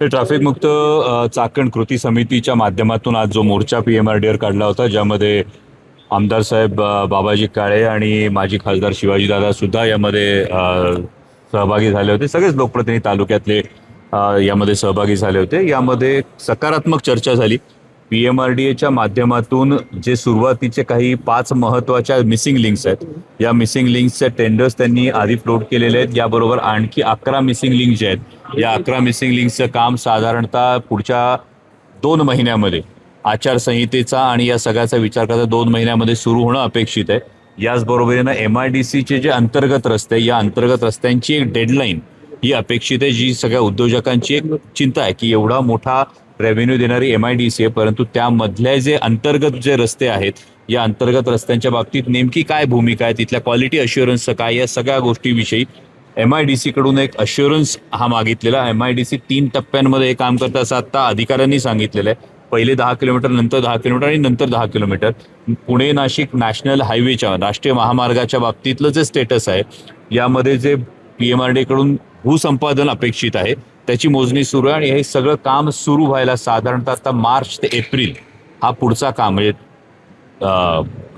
हे ट्रॅफिक मुक्त चाकण कृती समितीच्या माध्यमातून आज जो मोर्चा पी एम आर डीवर काढला होता ज्यामध्ये आमदार साहेब बाबाजी काळे आणि माजी खासदार शिवाजीदादा सुद्धा यामध्ये सहभागी झाले होते. सगळेच लोकप्रतिनिधी तालुक्यातले यामध्ये सहभागी झाले होते. यामध्ये सकारात्मक चर्चा झाली. पी एम आर डी एच्या माध्यमातून जे सुरुवातीचे काही पाच महत्त्वाच्या मिसिंग लिंक्स आहेत या मिसिंग लिंक्सचे टेंडर्स त्यांनी आधी फ्लोट केलेले आहेत. याबरोबर आणखी अकरा मिसिंग लिंक जे आहेत या अकरा मिसिंग लिंकचं काम साधारणतः पुढच्या दोन महिन्यामध्ये आचारसंहितेचा आणि या सगळ्याचा विचार करता दोन महिन्यामध्ये सुरू होणं अपेक्षित आहे. याचबरोबरीनं एम आय डी सीचे जे अंतर्गत रस्ते या अंतर्गत रस्त्यांची एक डेडलाईन ही अपेक्षित आहे जी सगळ्या उद्योजकांची एक चिंता आहे की एवढा मोठा रेव्हेन्यू देणारी एम आय डी सी आहे परंतु त्यामधले जे अंतर्गत जे रस्ते आहेत या अंतर्गत रस्त्यांच्या बाबतीत नेमकी काय भूमिका आहे तिथल्या क्वालिटी अश्युरन्सचं काय या सगळ्या गोष्टीविषयी एम आय डी सीकडून एक अश्युरन्स हा मागितलेला एम आय डी सी तीन टप्प्यांमध्ये हे काम करतं असं आता अधिकाऱ्यांनी सांगितलेलं आहे. पहिले दहा किलोमीटर नंतर दहा किलोमीटर आणि नंतर दहा किलोमीटर. पुणे नाशिक नॅशनल हायवेच्या राष्ट्रीय महामार्गाच्या बाबतीतलं जे स्टेटस आहे यामध्ये जे पी एम आर डीकडून भूसंपादन अपेक्षित आहे त्याची मोजणी सुरू आहे आणि हे सगळं काम सुरू व्हायला साधारणतः आता मार्च ते एप्रिल हा पुढचा काम म्हणजे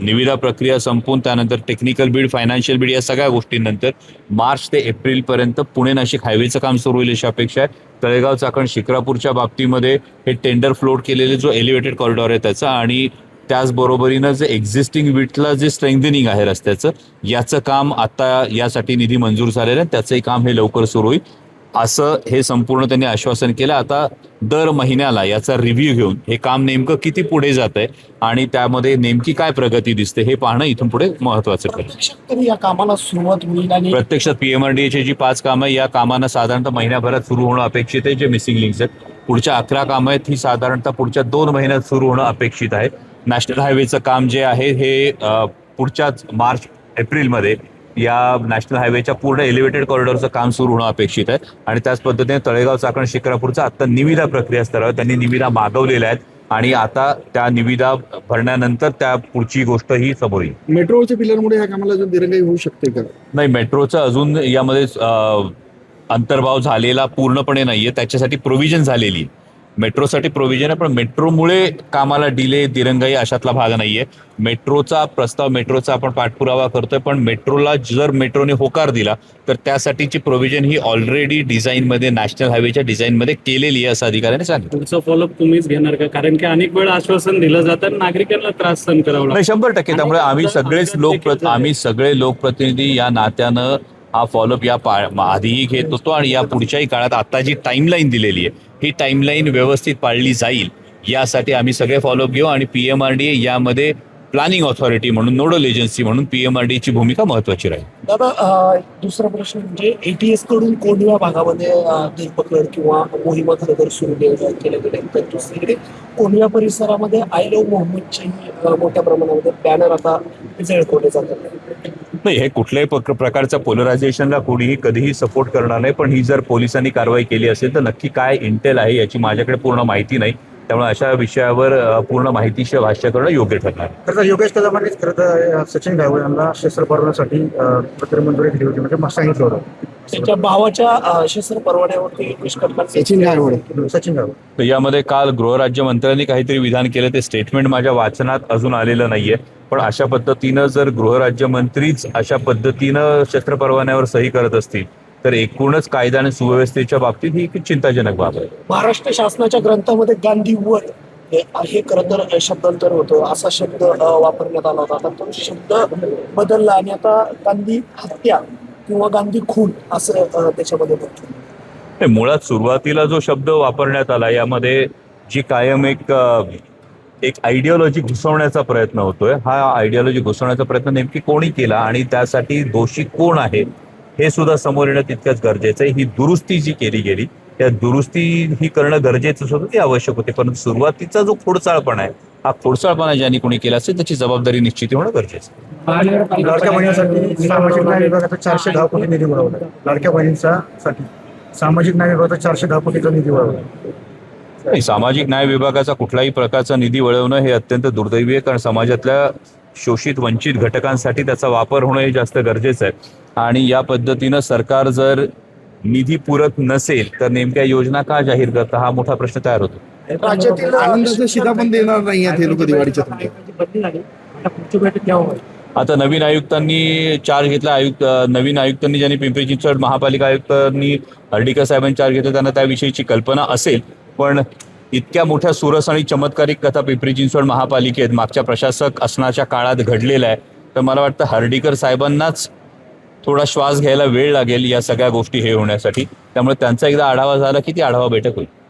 निविदा प्रक्रिया संपून त्यानंतर टेक्निकल बीड फायनान्शियल बीड या सगळ्या गोष्टींनंतर मार्च ते एप्रिलपर्यंत पुणे नाशिक हायवेचं काम सुरू होईल अशी अपेक्षा आहे. तळेगाव चाकण शिक्रापूरच्या बाबतीमध्ये हे टेंडर फ्लोट केलेले जो एलिव्हेटेड कॉरिडॉर आहे त्याचा आणि त्याचबरोबरीनं जे एक्झिस्टिंग विटला जे स्ट्रेंथनिंग आहे रस्त्याचं याचं काम आता यासाठी निधी मंजूर झालेलं आहे त्याचंही काम हे लवकर सुरू होईल. असं हे संपूर्ण त्यांनी आश्वासन केलं. आता दर महिन्याला याचा रिव्ह्यू घेऊन हे काम नेमकं किती पुढे जात आहे आणि त्यामध्ये नेमकी काय प्रगती दिसते हे पाहणं इथून पुढे महत्वाचं ठरेल. या कामाला सुरुवात होईल आणि प्रत्यक्षात पीएमआरडीएची जी पाच कामं आहे, या कामांना साधारणतः महिन्याभरात सुरू होणं अपेक्षित आहे. जे मिसिंग लिंक्स आहेत पुढच्या अकरा कामं आहेत ही साधारणतः पुढच्या दोन महिन्यात सुरू होणं अपेक्षित आहे. नॅशनल हायवेचं काम जे आहे हे पुढच्याच मार्च एप्रिलमध्ये या नॅशनल हायवेच्या पूर्ण एलिव्हेटेड कॉरिडॉरचं काम सुरू होणं अपेक्षित आहे. आणि त्याच पद्धतीने तळेगाव चाकण शिक्रापूरचा आता निविदा प्रक्रिया स्तरावर त्यांनी निविदा मागवलेल्या आहेत. आणि आता त्या निविदा भरण्यानंतर त्या पुढची गोष्ट ही समोर येईल. मेट्रोच्या पिलरमुळे ह्या कामाला अजून दिरंगाई होऊ शकते का? नाही मेट्रोचं अजून यामध्ये अंतर्भाव झालेला पूर्णपणे नाहीये. त्याच्यासाठी प्रोव्हिजन झालेली आहे. मेट्रोसाठी प्रोव्हिजन आहे पण मेट्रोमुळे कामाला डिले दिरंगाई अशातला भाग नाहीये. मेट्रोचा प्रस्ताव मेट्रोचा आपण पाठपुरावा करतोय पण मेट्रोला जर मेट्रोने होकार दिला तर त्यासाठीची प्रोव्हिजन ही ऑलरेडी डिझाईनमध्ये नॅशनल हायवेच्या डिझाईनमध्ये केलेली आहे असं अधिकाऱ्याने सांगितलं. पुढचं फॉलोअप तुम्हीच घेणार का? कारण की अनेक वेळा आश्वासन दिलं जातं नागरिकांना त्रास सहन करावा शंभर टक्के. त्यामुळे आम्ही सगळेच लोक आम्ही सगळे लोकप्रतिनिधी या नात्यानं हा फॉलोअप या आधीही घेत होतो आणि या पुढच्याही काळात आता जी टाईमलाईन दिलेली आहे ही टाईमलाईन व्यवस्थित पाळली जाईल यासाठी आम्ही सगळे फॉलोअप घेऊ आणि पी एम आर डी यामध्ये प्लॅनिंग ऑथॉरिटी म्हणून नोडल एजन्सी म्हणून पी एम आर डीची भूमिका महत्वाची राहील. दादा दुसरा प्रश्न म्हणजे एटीएसकडून कोंढवा भागामध्ये धरपकड किंवा मोहिमा खरं तर सुरू केल्या गेल्या? तर दुसरीकडे कोंढवा परिसरामध्ये आय लव्ह मोहम्मदचे मोठ्या प्रमाणामध्ये बॅनर आता जळकोटे जातात? नाही हे कुठल्याही प्रक- प्रकारच्या पोलरायझेशनला कोणीही कधीही सपोर्ट करणार नाही. पण ही जर पोलिसांनी कारवाई केली असेल तर नक्की काय इंटेल आहे याची माझ्याकडे पूर्ण माहिती नाही. त्यामुळे अशा विषयावर पूर्ण माहितीशिवाय भाष्य करणं योग्य ठरणार. खरं तर योगेश कदमांनीच खरं तर सचिन गावळे यांना शस्त्र परवान्यासाठी मंजुरी दिली होती म्हणजे सांगितलं होतं. त्याच्या भावाच्या शस्त्र परवान्यावरती सचिन सचिन यामध्ये काल गृहराज्यमंत्र्यांनी काहीतरी विधान केलं. ते स्टेटमेंट माझ्या वाचनात अजून आलेलं नाहीये. पण अशा पद्धतीनं जर गृहराज्यमंत्रीच अशा पद्धतीनं शस्त्र परवान्यावर सही करत असतील तर एकूणच कायदा आणि सुव्यवस्थेच्या बाबतीत ही एक चिंताजनक बाब आहे. महाराष्ट्र शासनाच्या ग्रंथामध्ये गांधी वध हे खरं तर शब्दांतर होतं असा शब्द वापरण्यात आला होता. आता तो शब्द बदलला आणि आता गांधी हत्या किंवा गांधी खून असं त्याच्यामध्ये मुळात सुरुवातीला जो शब्द वापरण्यात आला यामध्ये जी कायम एक एक आयडिओलॉजी घुसवण्याचा प्रयत्न होतोय. हा आयडिओलॉजी घुसवण्याचा प्रयत्न नेमकी कोणी केला आणि त्यासाठी दोषी कोण आहे हे सुद्धा समोर येणं तितकंच गरजेचं आहे. ही दुरुस्ती जी केली गेली त्या दुरुस्ती ही करणं गरजेचं होतं ती आवश्यक होते. परंतु सुरुवातीचा जो खोडसाळपणा आहे हा खोडसाळपणा ज्यांनी कोणी केला असेल त्याची जबाबदारी निश्चित होणं गरजेचं आहे. लाडक्या बहिणीसाठी सामाजिक न्याय विभागाचा चारशे दहा कोटी निधी वळवला. लाडक्या बहिणींचा सामाजिक न्याय विभागाचा चारशे दहा कोटीचा निधी वळवला. नाही सामाजिक न्याय विभागाचा कुठल्याही प्रकारचा निधी वळवणं हे अत्यंत दुर्दैवी आहे कारण समाजातल्या शोषित वंचित घटकांसाठी त्याचा वापर होणं हे जास्त गरजेचं आहे. आणि या पद्धतीनं सरकार जर निधी पुरत नसेल तर नेमक्या योजना का जाहीर करता हा मोठा प्रश्न तयार होतो. राज्यातील आनंदाचं शिधा पण देणार नाही हे लोक दिवाळीच्या आता नवीन आयुक्तांनी चार्ज घेतला आयुक्त नवीन आयुक्तांनी ज्यांनी पिंपरी चिंचवड महापालिका आयुक्तांनी हर्डीकर साहेबांनी चार्ज घेतला त्यांना त्याविषयीची कल्पना असेल. पण इतक्या मोठ्या सुरस आणि चमत्कारिक कथा पिंपरी चिंचवड महापालिकेत मागच्या प्रशासक असण्याच्या काळात घडलेल्या आहे. तर मला वाटतं हर्डीकर साहेबांनाच थोडा श्वास घ्यायला वेळ लागेल या सगळ्या गोष्टी हे होण्यासाठी. त्यामुळे त्यांचा एकदा आढावा झाला की ती आढावा बैठक होईल.